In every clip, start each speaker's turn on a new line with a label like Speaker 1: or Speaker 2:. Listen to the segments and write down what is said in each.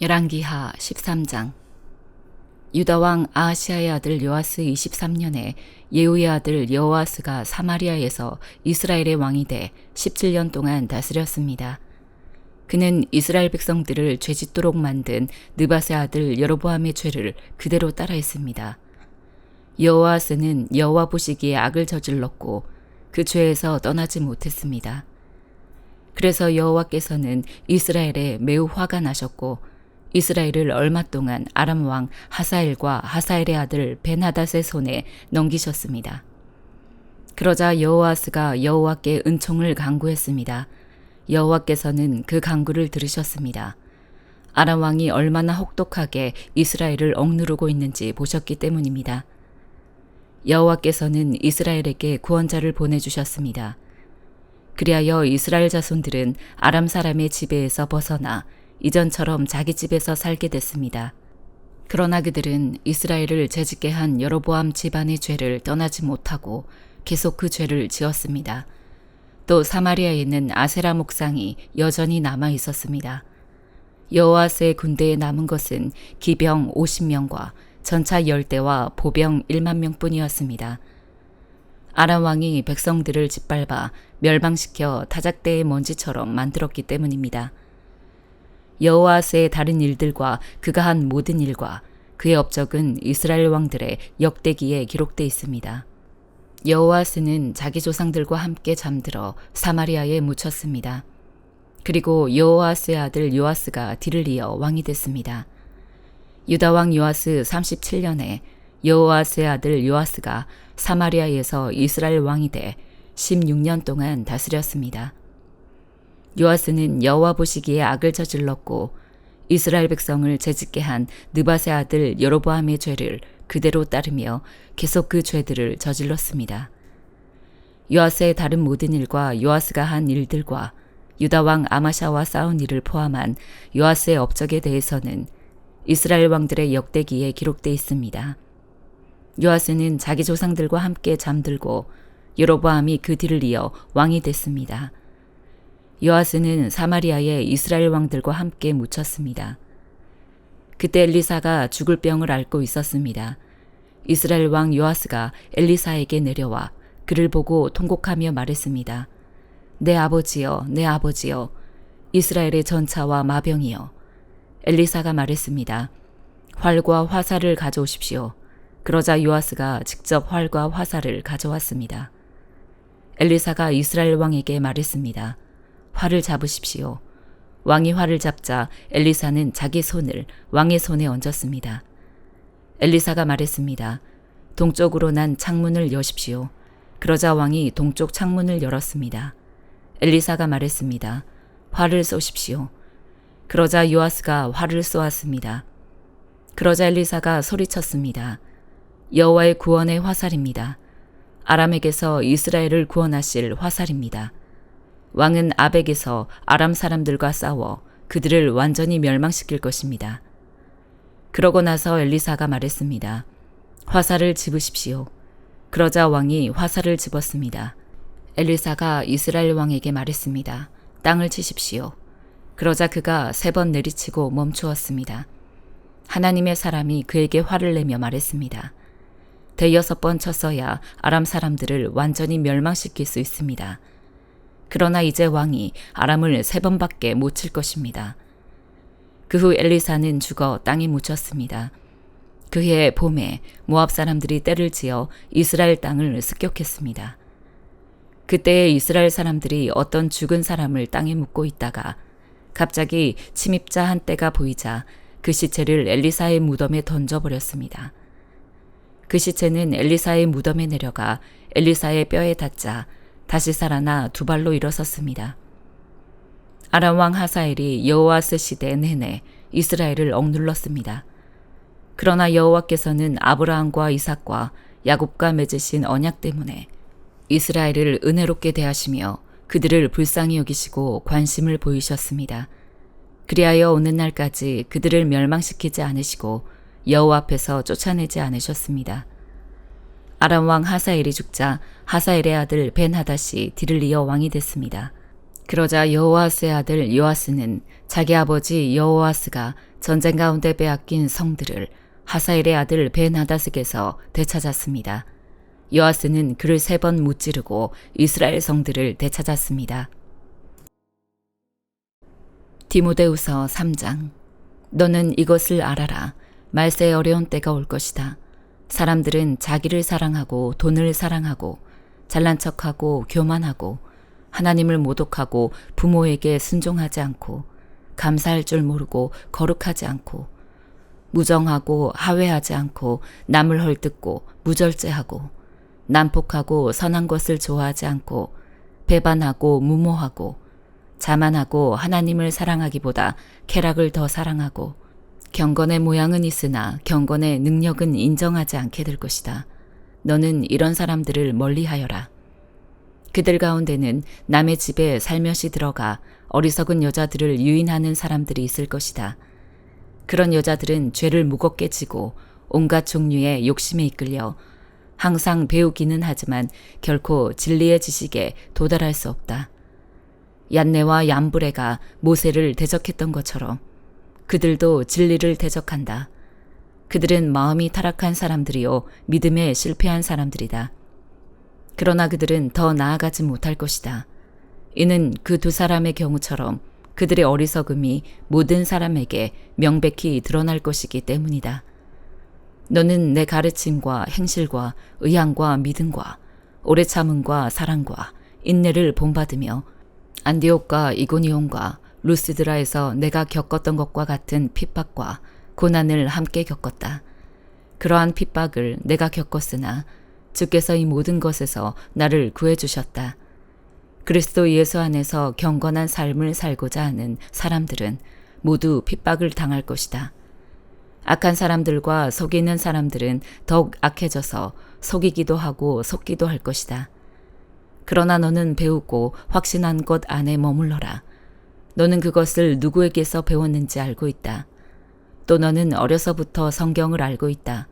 Speaker 1: 열왕기하 13장 유다왕 아하시아의 아들 요아스 23년에 예후의 아들 여호아스가 사마리아에서 이스라엘의 왕이 돼 17년 동안 다스렸습니다. 그는 이스라엘 백성들을 죄짓도록 만든 느바세 아들 여로보암의 죄를 그대로 따라했습니다. 여호아스는 여호와 보시기에 악을 저질렀고 그 죄에서 떠나지 못했습니다. 그래서 여호와께서는 이스라엘에 매우 화가 나셨고 이스라엘을 얼마 동안 아람 왕 하사엘과 하사엘의 아들 벤하닷의 손에 넘기셨습니다. 그러자 여호아스가 여호와께 은총을 강구했습니다. 여호와께서는 그 강구를 들으셨습니다. 아람 왕이 얼마나 혹독하게 이스라엘을 억누르고 있는지 보셨기 때문입니다. 여호와께서는 이스라엘에게 구원자를 보내주셨습니다. 그리하여 이스라엘 자손들은 아람 사람의 지배에서 벗어나 이전처럼 자기 집에서 살게 됐습니다. 그러나 그들은 이스라엘을 재짓게 한 여로보암 집안의 죄를 떠나지 못하고 계속 그 죄를 지었습니다. 또 사마리아에 있는 아세라 목상이 여전히 남아 있었습니다. 여호아스의 군대에 남은 것은 기병 50명과 전차 10대와 보병 1만 명뿐이었습니다. 아람 왕이 백성들을 짓밟아 멸망시켜 타작대의 먼지처럼 만들었기 때문입니다. 여호아스의 다른 일들과 그가 한 모든 일과 그의 업적은 이스라엘 왕들의 역대기에 기록돼 있습니다. 여호아스는 자기 조상들과 함께 잠들어 사마리아에 묻혔습니다. 그리고 여호아스의 아들 요아스가 뒤를 이어 왕이 됐습니다. 유다 왕 요아스 37년에 여호아스의 아들 요아스가 사마리아에서 이스라엘 왕이 돼 16년 동안 다스렸습니다. 요아스는 여호와 보시기에 악을 저질렀고 이스라엘 백성을 재짓게 한 느바세 아들 여로보암의 죄를 그대로 따르며 계속 그 죄들을 저질렀습니다. 요아스의 다른 모든 일과 요아스가 한 일들과 유다 왕 아마샤와 싸운 일을 포함한 요아스의 업적에 대해서는 이스라엘 왕들의 역대기에 기록돼 있습니다. 요아스는 자기 조상들과 함께 잠들고 여로보암이 그 뒤를 이어 왕이 됐습니다. 요아스는 사마리아의 이스라엘 왕들과 함께 묻혔습니다. 그때 엘리사가 죽을 병을 앓고 있었습니다. 이스라엘 왕 요아스가 엘리사에게 내려와 그를 보고 통곡하며 말했습니다. 내 아버지여, 내 아버지여, 이스라엘의 전차와 마병이여. 엘리사가 말했습니다. 활과 화살을 가져오십시오. 그러자 요아스가 직접 활과 화살을 가져왔습니다. 엘리사가 이스라엘 왕에게 말했습니다. 활을 잡으십시오. 왕이 활을 잡자 엘리사는 자기 손을 왕의 손에 얹었습니다. 엘리사가 말했습니다. 동쪽으로 난 창문을 여십시오. 그러자 왕이 동쪽 창문을 열었습니다. 엘리사가 말했습니다. 활을 쏘십시오. 그러자 요아스가 활을 쏘았습니다. 그러자 엘리사가 소리쳤습니다. 여호와의 구원의 화살입니다. 아람에게서 이스라엘을 구원하실 화살입니다. 왕은 아벡에서 아람 사람들과 싸워 그들을 완전히 멸망시킬 것입니다. 그러고 나서 엘리사가 말했습니다. 화살을 집으십시오. 그러자 왕이 화살을 집었습니다. 엘리사가 이스라엘 왕에게 말했습니다. 땅을 치십시오. 그러자 그가 세 번 내리치고 멈추었습니다. 하나님의 사람이 그에게 화를 내며 말했습니다. 대여섯 번 쳤어야 아람 사람들을 완전히 멸망시킬 수 있습니다. 그러나 이제 왕이 아람을 세 번밖에 못 칠 것입니다. 그 후 엘리사는 죽어 땅에 묻혔습니다. 그해 봄에 모압 사람들이 때를 지어 이스라엘 땅을 습격했습니다. 그때 이스라엘 사람들이 어떤 죽은 사람을 땅에 묻고 있다가 갑자기 침입자 한 떼가 보이자 그 시체를 엘리사의 무덤에 던져버렸습니다. 그 시체는 엘리사의 무덤에 내려가 엘리사의 뼈에 닿자 다시 살아나 두 발로 일어섰습니다. 아람 왕 하사엘이 여호와스 시대 내내 이스라엘을 억눌렀습니다. 그러나 여호와께서는 아브라함과 이삭과 야곱과 맺으신 언약 때문에 이스라엘을 은혜롭게 대하시며 그들을 불쌍히 여기시고 관심을 보이셨습니다. 그리하여 오는 날까지 그들을 멸망시키지 않으시고 여호와 앞에서 쫓아내지 않으셨습니다. 아람 왕 하사엘이 죽자 하사엘의 아들 벤하닷이 뒤를 이어 왕이 됐습니다. 그러자 여호와스의 아들 요아스는 자기 아버지 여호와스가 전쟁 가운데 빼앗긴 성들을 하사엘의 아들 베나다스에게서 되찾았습니다. 요아스는 그를 세 번 무찌르고 이스라엘 성들을 되찾았습니다. 디모데우서 3장 너는 이것을 알아라. 말세의 어려운 때가 올 것이다. 사람들은 자기를 사랑하고 돈을 사랑하고 잘난 척하고 교만하고 하나님을 모독하고 부모에게 순종하지 않고 감사할 줄 모르고 거룩하지 않고 무정하고 하회하지 않고 남을 헐뜯고 무절제하고 난폭하고 선한 것을 좋아하지 않고 배반하고 무모하고 자만하고 하나님을 사랑하기보다 쾌락을 더 사랑하고 경건의 모양은 있으나 경건의 능력은 인정하지 않게 될 것이다. 너는 이런 사람들을 멀리하여라. 그들 가운데는 남의 집에 살며시 들어가 어리석은 여자들을 유인하는 사람들이 있을 것이다. 그런 여자들은 죄를 무겁게 지고 온갖 종류의 욕심에 이끌려 항상 배우기는 하지만 결코 진리의 지식에 도달할 수 없다. 얀네와 얀브레가 모세를 대적했던 것처럼 그들도 진리를 대적한다. 그들은 마음이 타락한 사람들이요 믿음에 실패한 사람들이다. 그러나 그들은 더 나아가지 못할 것이다. 이는 그 두 사람의 경우처럼 그들의 어리석음이 모든 사람에게 명백히 드러날 것이기 때문이다. 너는 내 가르침과 행실과 의향과 믿음과 오래 참음과 사랑과 인내를 본받으며 안디옥과 이고니온과 루스드라에서 내가 겪었던 것과 같은 핍박과 고난을 함께 겪었다. 그러한 핍박을 내가 겪었으나 주께서 이 모든 것에서 나를 구해주셨다. 그리스도 예수 안에서 경건한 삶을 살고자 하는 사람들은 모두 핍박을 당할 것이다. 악한 사람들과 속이는 사람들은 더욱 악해져서 속이기도 하고 속기도 할 것이다. 그러나 너는 배우고 확신한 것 안에 머물러라. 너는 그것을 누구에게서 배웠는지 알고 있다. 또 너는 어려서부터 성경을 알고 있다.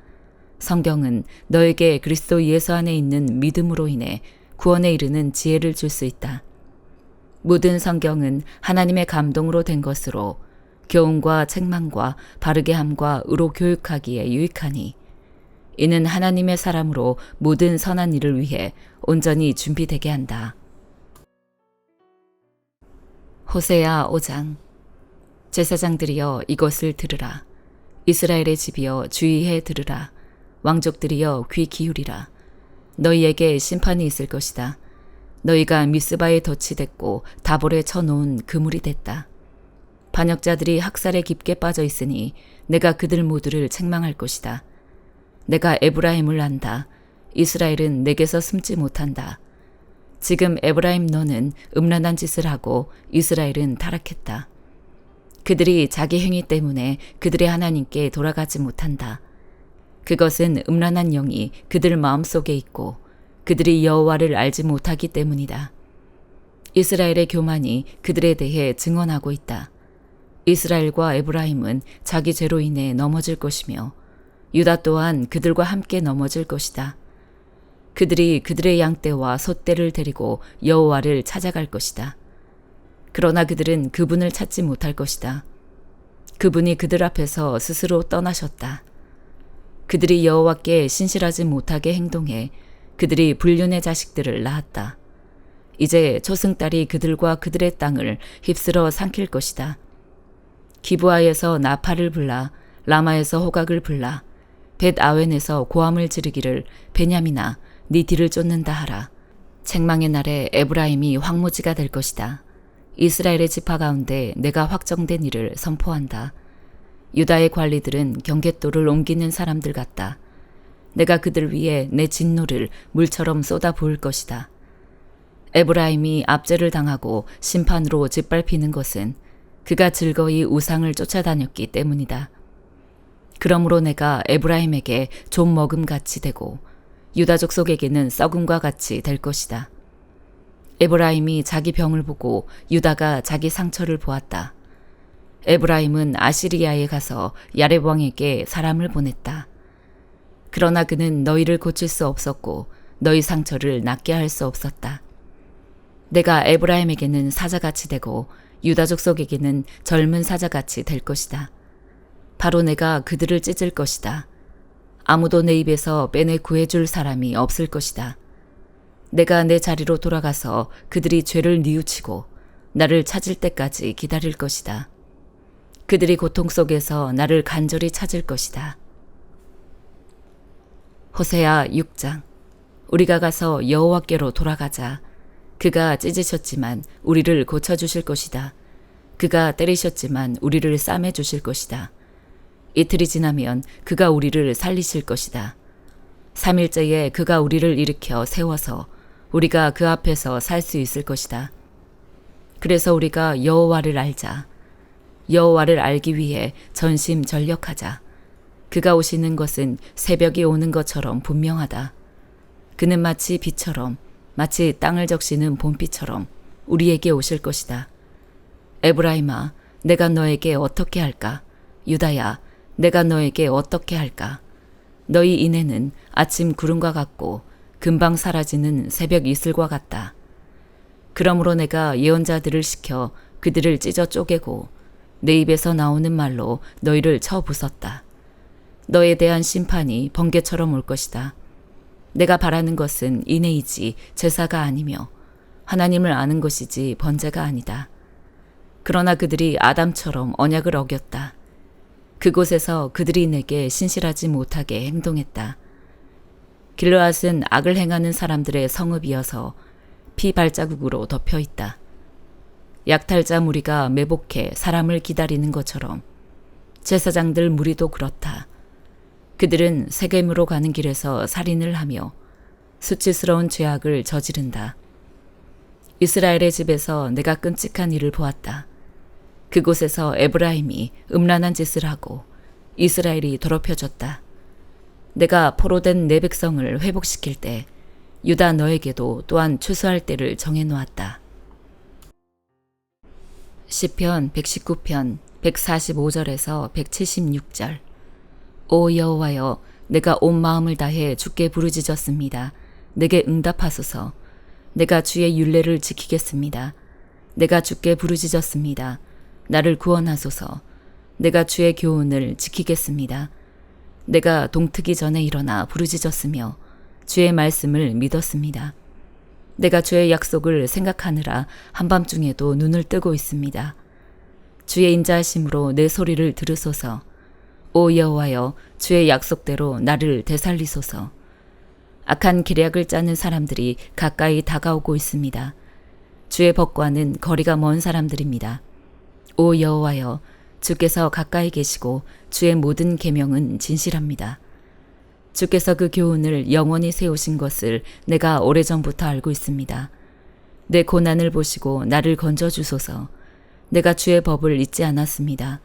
Speaker 1: 성경은 너에게 그리스도 예수 안에 있는 믿음으로 인해 구원에 이르는 지혜를 줄 수 있다. 모든 성경은 하나님의 감동으로 된 것으로 교훈과 책망과 바르게 함과 의로 교육하기에 유익하니 이는 하나님의 사람으로 모든 선한 일을 위해 온전히 준비되게 한다. 호세야 5장 제사장들이여 이것을 들으라. 이스라엘의 집이여 주의해 들으라. 왕족들이여 귀 기울이라. 너희에게 심판이 있을 것이다. 너희가 미스바에 덫이 됐고 다볼에 쳐놓은 그물이 됐다. 반역자들이 학살에 깊게 빠져 있으니 내가 그들 모두를 책망할 것이다. 내가 에브라임을 안다. 이스라엘은 내게서 숨지 못한다. 지금 에브라임 너는 음란한 짓을 하고 이스라엘은 타락했다. 그들이 자기 행위 때문에 그들의 하나님께 돌아가지 못한다. 그것은 음란한 영이 그들 마음속에 있고 그들이 여호와를 알지 못하기 때문이다. 이스라엘의 교만이 그들에 대해 증언하고 있다. 이스라엘과 에브라임은 자기 죄로 인해 넘어질 것이며 유다 또한 그들과 함께 넘어질 것이다. 그들이 그들의 양떼와 소떼를 데리고 여호와를 찾아갈 것이다. 그러나 그들은 그분을 찾지 못할 것이다. 그분이 그들 앞에서 스스로 떠나셨다. 그들이 여호와께 신실하지 못하게 행동해 그들이 불륜의 자식들을 낳았다. 이제 초승달이 그들과 그들의 땅을 휩쓸어 삼킬 것이다. 기부하에서 나팔을 불라 라마에서 호각을 불라 벳 아웬에서 고함을 지르기를 베냐미나 네 뒤를 쫓는다 하라. 책망의 날에 에브라임이 황무지가 될 것이다. 이스라엘의 지파 가운데 내가 확정된 일을 선포한다. 유다의 관리들은 경계도를 옮기는 사람들 같다. 내가 그들 위해 내 진노를 물처럼 쏟아 부을 것이다. 에브라임이 압제를 당하고 심판으로 짓밟히는 것은 그가 즐거이 우상을 쫓아다녔기 때문이다. 그러므로 내가 에브라임에게 좀 먹음 같이 되고 유다족 속에게는 썩음과 같이 될 것이다. 에브라임이 자기 병을 보고 유다가 자기 상처를 보았다. 에브라임은 아시리아에 가서 야렙 왕에게 사람을 보냈다. 그러나 그는 너희를 고칠 수 없었고 너희 상처를 낫게 할 수 없었다. 내가 에브라임에게는 사자같이 되고 유다족 속에게는 젊은 사자같이 될 것이다. 바로 내가 그들을 찢을 것이다. 아무도 내 입에서 빼내 구해줄 사람이 없을 것이다. 내가 내 자리로 돌아가서 그들이 죄를 뉘우치고 나를 찾을 때까지 기다릴 것이다. 그들이 고통 속에서 나를 간절히 찾을 것이다. 호세아 6장 우리가 가서 여호와께로 돌아가자. 그가 찢으셨지만 우리를 고쳐 주실 것이다. 그가 때리셨지만 우리를 싸매 주실 것이다. 이틀이 지나면 그가 우리를 살리실 것이다. 3일째에 그가 우리를 일으켜 세워서 우리가 그 앞에서 살 수 있을 것이다. 그래서 우리가 여호와를 알자. 여호와를 알기 위해 전심 전력하자. 그가 오시는 것은 새벽이 오는 것처럼 분명하다. 그는 마치 비처럼 마치 땅을 적시는 봄비처럼 우리에게 오실 것이다. 에브라임아, 내가 너에게 어떻게 할까? 유다야, 내가 너에게 어떻게 할까? 너희 인해는 아침 구름과 같고 금방 사라지는 새벽 이슬과 같다. 그러므로 내가 예언자들을 시켜 그들을 찢어 쪼개고 내 입에서 나오는 말로 너희를 쳐 부쉈다. 너에 대한 심판이 번개처럼 올 것이다. 내가 바라는 것은 인해이지 제사가 아니며 하나님을 아는 것이지 번제가 아니다. 그러나 그들이 아담처럼 언약을 어겼다. 그곳에서 그들이 내게 신실하지 못하게 행동했다. 길르앗은 악을 행하는 사람들의 성읍이어서 피 발자국으로 덮여 있다. 약탈자 무리가 매복해 사람을 기다리는 것처럼 제사장들 무리도 그렇다. 그들은 세겜으로 가는 길에서 살인을 하며 수치스러운 죄악을 저지른다. 이스라엘의 집에서 내가 끔찍한 일을 보았다. 그곳에서 에브라임이 음란한 짓을 하고 이스라엘이 더럽혀졌다. 내가 포로된 내 백성을 회복시킬 때 유다 너에게도 또한 추수할 때를 정해 놓았다. 시편 119편 145절에서 176절 오 여호와여 내가 온 마음을 다해 주께 부르짖었습니다. 내게 응답하소서. 내가 주의 윤례를 지키겠습니다. 내가 주께 부르짖었습니다. 나를 구원하소서. 내가 주의 교훈을 지키겠습니다. 내가 동트기 전에 일어나 부르짖었으며 주의 말씀을 믿었습니다. 내가 주의 약속을 생각하느라 한밤중에도 눈을 뜨고 있습니다. 주의 인자하심으로 내 소리를 들으소서. 오 여호와여 주의 약속대로 나를 되살리소서. 악한 기략을 짜는 사람들이 가까이 다가오고 있습니다. 주의 법과는 거리가 먼 사람들입니다. 오 여호와여 주께서 가까이 계시고 주의 모든 계명은 진실합니다. 주께서 그 교훈을 영원히 세우신 것을 내가 오래전부터 알고 있습니다. 내 고난을 보시고 나를 건져 주소서. 내가 주의 법을 잊지 않았습니다.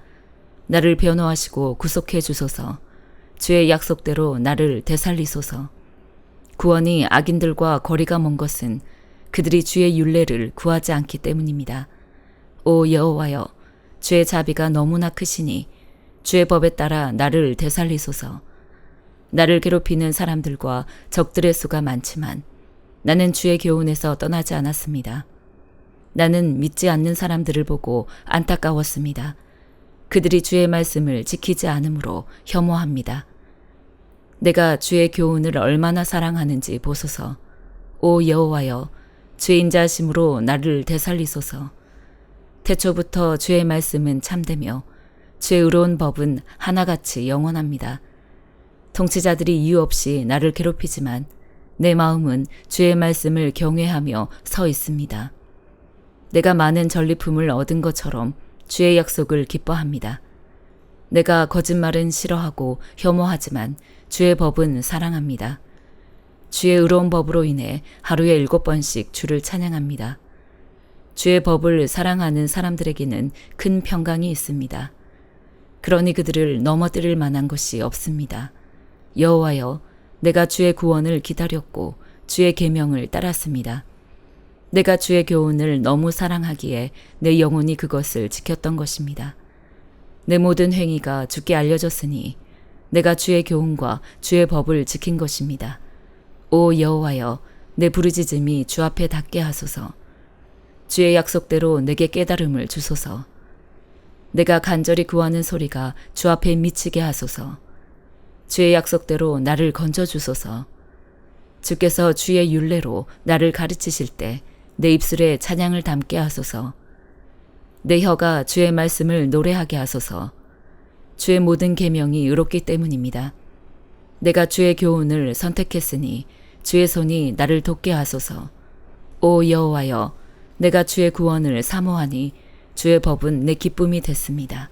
Speaker 1: 나를 변호하시고 구속해 주소서. 주의 약속대로 나를 되살리소서. 구원이 악인들과 거리가 먼 것은 그들이 주의 윤례를 구하지 않기 때문입니다. 오 여호와여, 주의 자비가 너무나 크시니 주의 법에 따라 나를 되살리소서. 나를 괴롭히는 사람들과 적들의 수가 많지만 나는 주의 교훈에서 떠나지 않았습니다. 나는 믿지 않는 사람들을 보고 안타까웠습니다. 그들이 주의 말씀을 지키지 않으므로 혐오합니다. 내가 주의 교훈을 얼마나 사랑하는지 보소서. 오 여호와여, 주의 인자심으로 나를 되살리소서. 태초부터 주의 말씀은 참되며 주의 의로운 법은 하나같이 영원합니다. 통치자들이 이유 없이 나를 괴롭히지만 내 마음은 주의 말씀을 경외하며 서 있습니다. 내가 많은 전리품을 얻은 것처럼 주의 약속을 기뻐합니다. 내가 거짓말은 싫어하고 혐오하지만 주의 법은 사랑합니다. 주의 의로운 법으로 인해 하루에 일곱 번씩 주를 찬양합니다. 주의 법을 사랑하는 사람들에게는 큰 평강이 있습니다. 그러니 그들을 넘어뜨릴 만한 것이 없습니다. 여호와여, 내가 주의 구원을 기다렸고 주의 계명을 따랐습니다. 내가 주의 교훈을 너무 사랑하기에 내 영혼이 그것을 지켰던 것입니다. 내 모든 행위가 주께 알려졌으니 내가 주의 교훈과 주의 법을 지킨 것입니다. 오 여호와여, 내 부르짖음이 주 앞에 닿게 하소서. 주의 약속대로 내게 깨달음을 주소서. 내가 간절히 구하는 소리가 주 앞에 미치게 하소서. 주의 약속대로 나를 건져 주소서. 주께서 주의 윤례로 나를 가르치실 때 내 입술에 찬양을 담게 하소서. 내 혀가 주의 말씀을 노래하게 하소서. 주의 모든 계명이 의롭기 때문입니다. 내가 주의 교훈을 선택했으니 주의 손이 나를 돕게 하소서. 오 여호와여, 내가 주의 구원을 사모하니 주의 법은 내 기쁨이 됐습니다.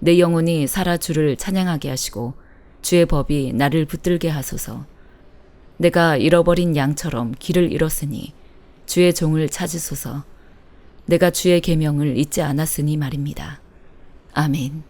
Speaker 1: 내 영혼이 살아 주를 찬양하게 하시고 주의 법이 나를 붙들게 하소서. 내가 잃어버린 양처럼 길을 잃었으니 주의 종을 찾으소서. 내가 주의 계명을 잊지 않았으니 말입니다. 아멘.